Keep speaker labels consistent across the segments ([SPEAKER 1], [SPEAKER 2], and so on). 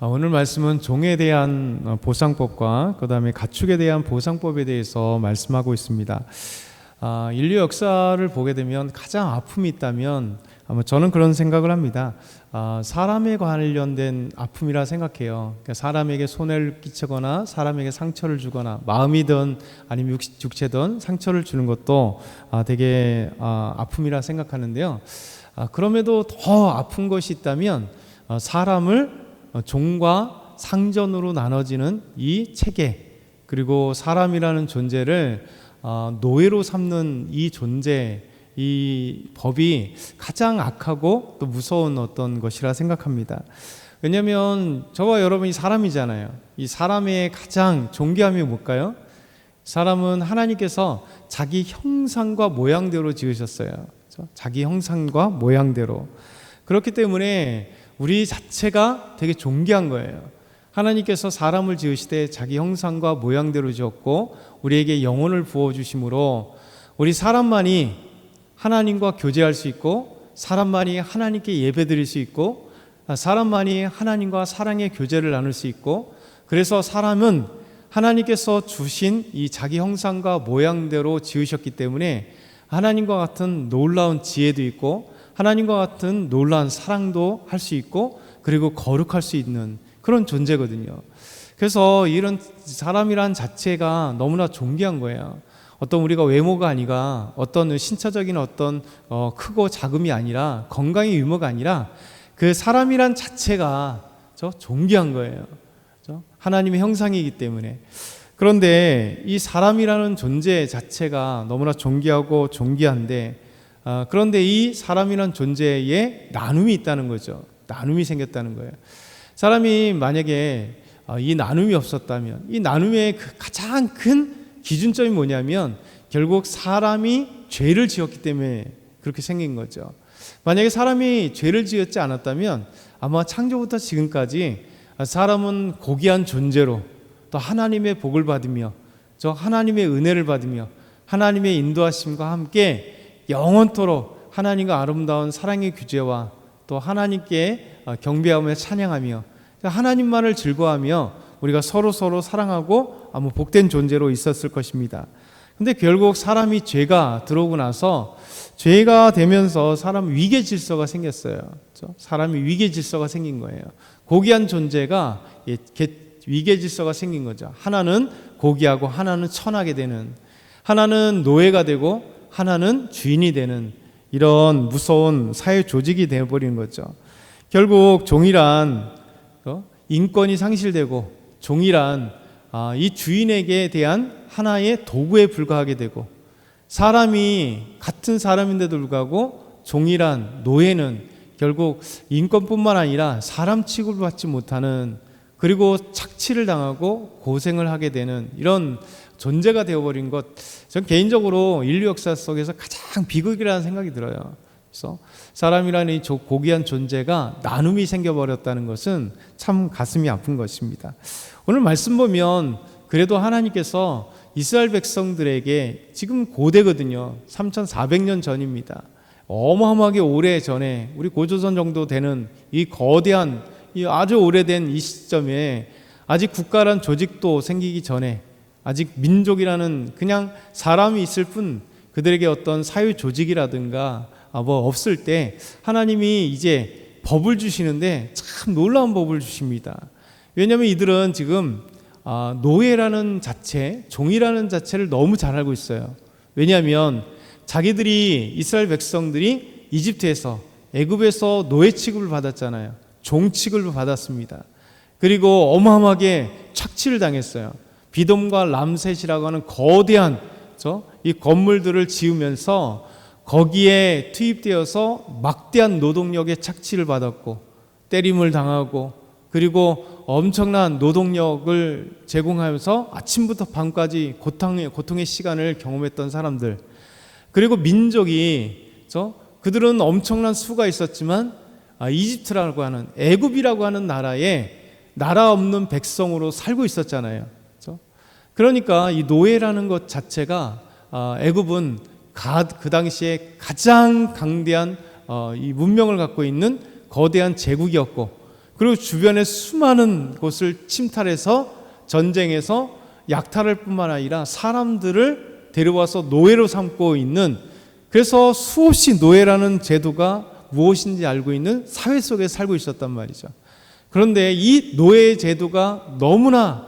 [SPEAKER 1] 아, 오늘 말씀은 종에 대한 어, 보상법과 그다음에 가축에 대한 보상법에 대해서 말씀하고 있습니다. 아, 인류 역사를 보게 되면 가장 아픔이 있다면 아마 저는 그런 생각을 합니다. 아, 사람에 관련된 아픔이라 생각해요. 그러니까 사람에게 손해를 끼치거나 사람에게 상처를 주거나 마음이든 아니면 육- 육체든 상처를 주는 것도 아, 되게 아, 아픔이라 생각하는데요. 아, 그럼에도 더 아픈 것이 있다면 어, 사람을 어, 종과 상전으로 나눠지는 이 체계 그리고 사람이라는 존재를 어, 노예로 삼는 이 존재 이 법이 가장 악하고 또 무서운 어떤 것이라 생각합니다. 왜냐하면 저와 여러분이 사람이잖아요. 이 사람의 가장 존귀함이 뭘까요? 사람은 하나님께서 자기 형상과 모양대로 지으셨어요. 그렇죠? 자기 형상과 모양대로. 그렇기 때문에 우리 자체가 되게 존귀한 거예요. 하나님께서 사람을 지으시되 자기 형상과 모양대로 지었고 우리에게 영혼을 부어 주심으로 우리 사람만이 하나님과 교제할 수 있고 사람만이 하나님께 예배드릴 수 있고 아, 사람만이 하나님과 사랑의 교제를 나눌 수 있고 그래서 사람은 하나님께서 주신 이 자기 형상과 모양대로 지으셨기 때문에 하나님과 같은 놀라운 지혜도 있고 하나님과 같은 놀라운 사랑도 할 수 있고 그리고 거룩할 수 있는 그런 존재거든요. 그래서 이런 사람이란 자체가 너무나 존귀한 거예요. 어떤 우리가 외모가 아니라 어떤 신체적인 어떤 어, 크고 작음이 아니라 건강의 유무가 아니라 그 사람이란 자체가 저 존귀한 거예요. 그죠? 하나님의 형상이기 때문에. 그런데 이 사람이라는 존재 자체가 너무나 존귀하고 존귀한데 아, 그런데 이 사람이라는 존재에 나눔이 있다는 거죠. 나눔이 생겼다는 거예요. 사람이 만약에 아, 이 나눔이 없었다면 이 나눔의 그 가장 큰 기준점이 뭐냐면 결국 사람이 죄를 지었기 때문에 그렇게 생긴 거죠. 만약에 사람이 죄를 지었지 않았다면 아마 창조부터 지금까지 사람은 고귀한 존재로 또 하나님의 복을 받으며 저 하나님의 은혜를 받으며 하나님의 인도하심과 함께 영원토록 하나님과 아름다운 사랑의 규제와 또 하나님께 어, 경배하며 찬양하며 하나님만을 즐거워하며 우리가 서로 서로 사랑하고 아무 복된 존재로 있었을 것입니다. 근데 결국 사람이 죄가 들어오고 나서 죄가 되면서 사람 위계 질서가 생겼어요. 그렇죠? 사람이 위계 질서가 생긴 거예요. 고귀한 존재가 예, 개- 위계 질서가 생긴 거죠. 하나는 고귀하고 하나는 천하게 되는 하나는 노예가 되고 하나는 주인이 되는 이런 무서운 사회 조직이 되어버리는 거죠. 결국 종이란 어? 인권이 상실되고 종이란 아, 이 주인에게 대한 하나의 도구에 불과하게 되고 사람이 같은 사람인데도 불구하고 종이란 노예는 결국 인권뿐만 아니라 사람 취급을 받지 못하는 그리고 착취를 당하고 고생을 하게 되는 이런 존재가 되어버린 것, 전 개인적으로 인류 역사 속에서 가장 비극이라는 생각이 들어요. 그래서 사람이라는 이 조- 고귀한 존재가 나눔이 생겨버렸다는 것은 참 가슴이 아픈 것입니다. 오늘 말씀 보면 그래도 하나님께서 이스라엘 백성들에게 지금 고대거든요. 3,400년 전입니다. 어마어마하게 오래 전에 우리 고조선 정도 되는 이 거대한 이 아주 오래된 이 시점에 아직 국가란 조직도 생기기 전에 아직 민족이라는 그냥 사람이 있을 뿐 그들에게 어떤 사회 조직이라든가 아, 뭐 없을 때 하나님이 이제 법을 주시는데 참 놀라운 법을 주십니다. 왜냐하면 이들은 지금 아, 노예라는 자체, 종이라는 자체를 너무 잘 알고 있어요. 왜냐하면 자기들이 이스라엘 백성들이 이집트에서 애굽에서 노예 취급을 받았잖아요. 종 취급을 받았습니다. 그리고 어마어마하게 착취를 당했어요. 비돔과 람셋이라고 하는 거대한 저이 건물들을 지으면서 거기에 투입되어서 막대한 노동력의 착취를 받았고 때림을 당하고 그리고 엄청난 노동력을 제공하면서 아침부터 밤까지 고통의, 고통의 시간을 경험했던 사람들. 그리고 민족이 저 그들은 엄청난 수가 있었지만 아, 이집트라고 하는 애굽이라고 하는 나라에 나라 없는 백성으로 살고 있었잖아요. 그러니까 이 노예라는 것 자체가 아, 애굽은 가, 그 당시에 가장 강대한 어, 이 문명을 갖고 있는 거대한 제국이었고 그리고 주변의 수많은 곳을 침탈해서 전쟁에서 약탈할 뿐만 아니라 사람들을 데려와서 노예로 삼고 있는 그래서 수없이 노예라는 제도가 무엇인지 알고 있는 사회 속에 살고 있었단 말이죠. 그런데 이 노예 제도가 너무나 아,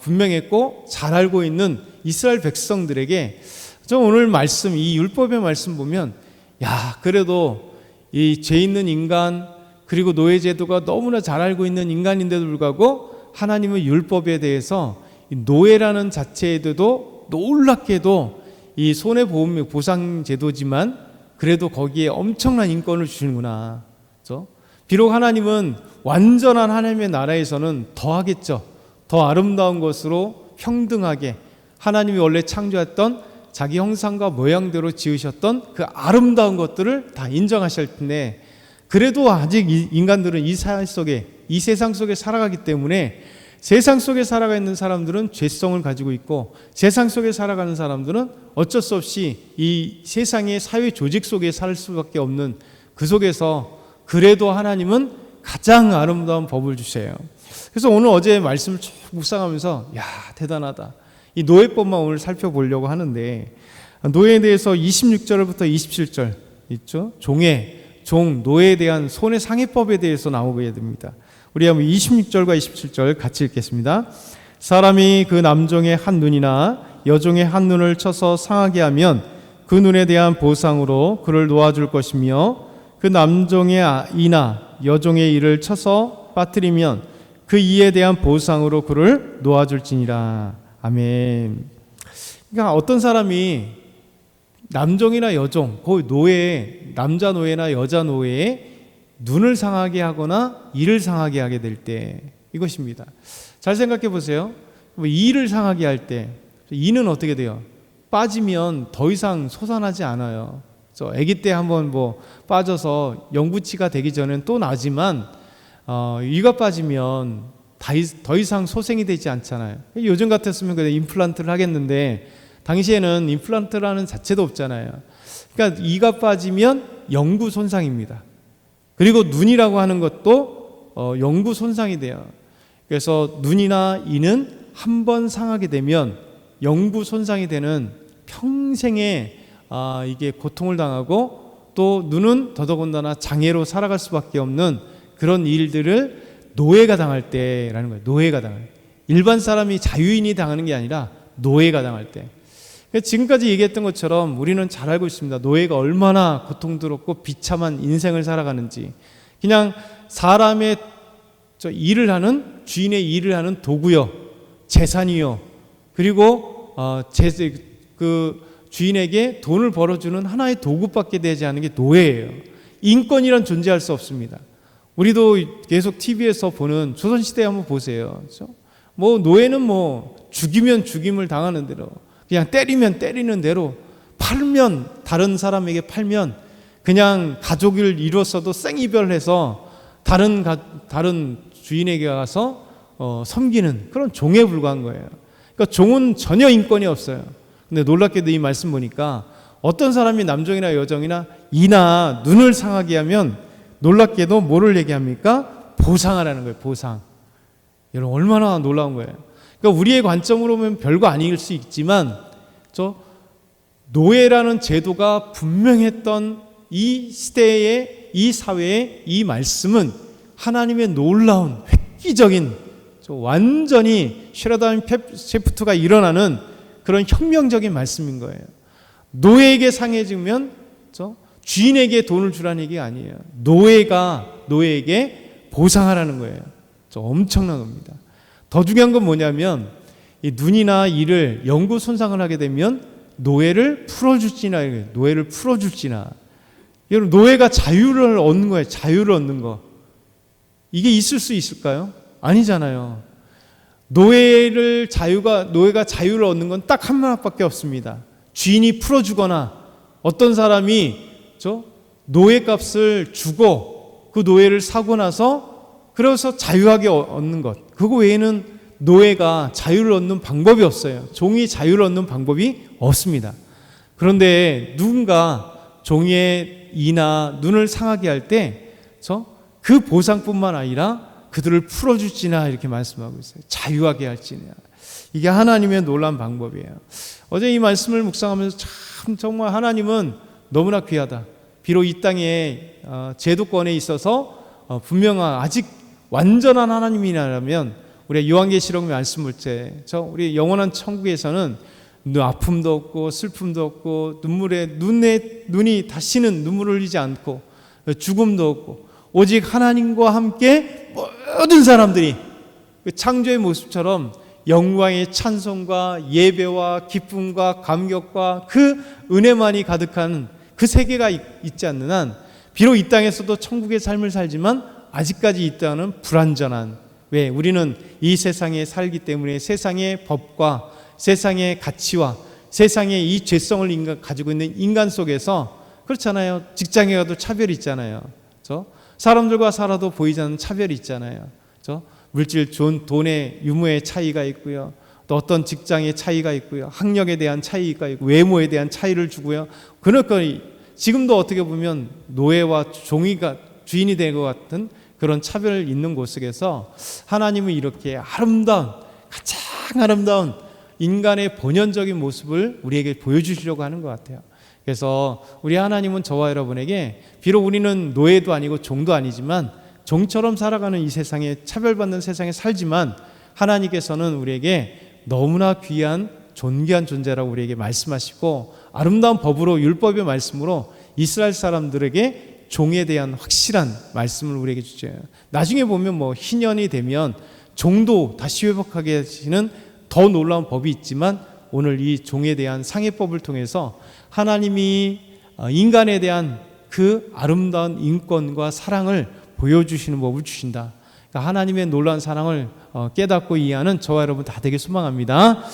[SPEAKER 1] 분명했고 잘 알고 있는 이스라엘 백성들에게 저 오늘 말씀 이 율법의 말씀 보면 야 그래도 이 죄 있는 인간 그리고 노예 제도가 너무나 잘 알고 있는 인간인데도 불구하고 하나님의 율법에 대해서 이 노예라는 자체에도 놀랍게도 이 손해 보험 보상 제도지만 그래도 거기에 엄청난 인권을 주시는구나. 그렇죠? 비록 하나님은 완전한 하나님의 나라에서는 더 하겠죠. 더 아름다운 것으로 평등하게 하나님이 원래 창조했던 자기 형상과 모양대로 지으셨던 그 아름다운 것들을 다 인정하실 텐데 그래도 아직 이 인간들은 이 사회 속에 이 세상 속에 살아가기 때문에 세상 속에 살아가 있는 사람들은 죄성을 가지고 있고 세상 속에 살아가는 사람들은 어쩔 수 없이 이 세상의 사회 조직 속에 살 수밖에 없는 그 속에서 그래도 하나님은 가장 아름다운 법을 주세요. 그래서 오늘 어제 말씀을 쭉 묵상하면서 야 대단하다. 이 노예법만 오늘 살펴보려고 하는데 노예에 대해서 26절부터 27절 있죠. 종의 종 노예에 대한 손해 상해법에 대해서 나오게 됩니다. 우리 한번 26절과 27절 같이 읽겠습니다. 사람이 그 남종의 한 눈이나 여종의 한 눈을 쳐서 상하게 하면 그 눈에 대한 보상으로 그를 놓아줄 것이며 그 남종의 이나 여종의 이를 쳐서 빠뜨리면 그 이에 대한 보상으로 그를 놓아줄지니라. 아멘. 그러니까 어떤 사람이 남종이나 여종, 거의 노예, 남자 노예나 여자 노예에 눈을 상하게 하거나 이를 상하게 하게 될 때 이것입니다. 잘 생각해 보세요. 뭐 이를 상하게 할 때 이는 어떻게 돼요? 빠지면 더 이상 솟아나지 않아요. 저 아기 때 한번 뭐 빠져서 영구치가 되기 전엔 또 나지만 어, 이가 빠지면 더 이상 소생이 되지 않잖아요. 요즘 같았으면 그냥 임플란트를 하겠는데 당시에는 임플란트라는 자체도 없잖아요. 그러니까 이가 빠지면 영구 손상입니다. 그리고 눈이라고 하는 것도 어, 영구 손상이 돼요. 그래서 눈이나 이는 한 번 상하게 되면 영구 손상이 되는 평생의 아, 이게 고통을 당하고 또 눈은 더더군다나 장애로 살아갈 수밖에 없는 그런 일들을 노예가 당할 때라는 거예요. 노예가 당할 일반 사람이 자유인이 당하는 게 아니라 노예가 당할 때. 지금까지 얘기했던 것처럼 우리는 잘 알고 있습니다. 노예가 얼마나 고통스럽고 비참한 인생을 살아가는지. 그냥 사람의 저 일을 하는 주인의 일을 하는 도구요, 재산이요. 그리고 어, 제, 그 주인에게 돈을 벌어주는 하나의 도구밖에 되지 않은 게 노예예요. 인권이란 존재할 수 없습니다. 우리도 계속 TV에서 보는 조선시대 한번 보세요. 그렇죠? 뭐 노예는 뭐 죽이면 죽임을 당하는 대로 그냥 때리면 때리는 대로 팔면 다른 사람에게 팔면 그냥 가족을 이뤘어도 생이별해서 다른 가, 다른 주인에게 가서 어, 섬기는 그런 종에 불과한 거예요. 그러니까 종은 전혀 인권이 없어요. 근데 놀랍게도 이 말씀 보니까 어떤 사람이 남종이나 여종이나 이나 눈을 상하게 하면 놀랍게도 뭐를 얘기합니까? 보상하라는 거예요. 보상. 여러분 얼마나 놀라운 거예요. 그러니까 우리의 관점으로 보면 별거 아닐 수 있지만 저 노예라는 제도가 분명했던 이 시대의 이 사회의 이 말씀은 하나님의 놀라운 획기적인 완전히 쉐라다임 셰프트가 일어나는 그런 혁명적인 말씀인 거예요. 노예에게 상해지면 저 주인에게 돈을 주라는 얘기가 아니에요. 노예가 노예에게 보상하라는 거예요. 저 엄청난 겁니다. 더 중요한 건 뭐냐면 이 눈이나 이를 영구 손상을 하게 되면 노예를 풀어줄지나 노예를 풀어줄지나 여러분 노예가 자유를 얻는 거예요. 자유를 얻는 거 이게 있을 수 있을까요? 아니잖아요. 노예를 자유가 노예가 자유를 얻는 건 딱한 마밖에 없습니다. 주인이 풀어주거나 어떤 사람이 저 노예 값을 주고 그 노예를 사고 나서 그래서 자유하게 얻는 것. 그거 외에는 노예가 자유를 얻는 방법이 없어요. 종이 자유를 얻는 방법이 없습니다. 그런데 누군가 종이의 이나 눈을 상하게 할때저그 보상뿐만 아니라 그들을 풀어줄지나 이렇게 말씀하고 있어요. 자유하게 할지냐. 이게 하나님의 놀란 방법이에요. 어제 이 말씀을 묵상하면서 참 정말 하나님은 너무나 귀하다. 비록 이 땅에 어, 제도권에 있어서 어, 분명한 아직 완전한 하나님이라면 우리 요한계시록 말씀 볼때 저 우리 영원한 천국에서는 눈 아픔도 없고 슬픔도 없고 눈물에 눈에 눈이 다시는 눈물을 흘리지 않고 죽음도 없고 오직 하나님과 함께 모든 사람들이 그 창조의 모습처럼 영광의 찬송과 예배와 기쁨과 감격과 그 은혜만이 가득한 그 세계가 있- 있지 않는 한 비록 이 땅에서도 천국의 삶을 살지만 아직까지 있다는 불완전한 왜 우리는 이 세상에 살기 때문에 세상의 법과 세상의 가치와 세상의 이 죄성을 인간, 가지고 있는 인간 속에서 그렇잖아요. 직장에 가도 차별이 있잖아요. 저 사람들과 살아도 보이지 않는 차별이 있잖아요. 저 물질 돈, 돈의 유무의 차이가 있고요. 또 어떤 직장의 차이가 있고요. 학력에 대한 차이가 있고 외모에 대한 차이를 주고요. 그러니까 지금도 어떻게 보면 노예와 종이가 주인이 된 것 같은 그런 차별을 있는 곳 속에서 하나님은 이렇게 아름다운 가장 아름다운 인간의 본연적인 모습을 우리에게 보여주시려고 하는 것 같아요. 그래서 우리 하나님은 저와 여러분에게 비록 우리는 노예도 아니고 종도 아니지만 종처럼 살아가는 이 세상에 차별받는 세상에 살지만 하나님께서는 우리에게 너무나 귀한 존귀한 존재라고 우리에게 말씀하시고 아름다운 법으로 율법의 말씀으로 이스라엘 사람들에게 종에 대한 확실한 말씀을 우리에게 주죠. 나중에 보면 뭐 희년이 되면 종도 다시 회복하게 하시는 더 놀라운 법이 있지만 오늘 이 종에 대한 상해법을 통해서 하나님이 어, 인간에 대한 그 아름다운 인권과 사랑을 보여주시는 법을 주신다. 그러니까 하나님의 놀라운 사랑을 어, 깨닫고 이해하는 저와 여러분 다 되게 소망합니다.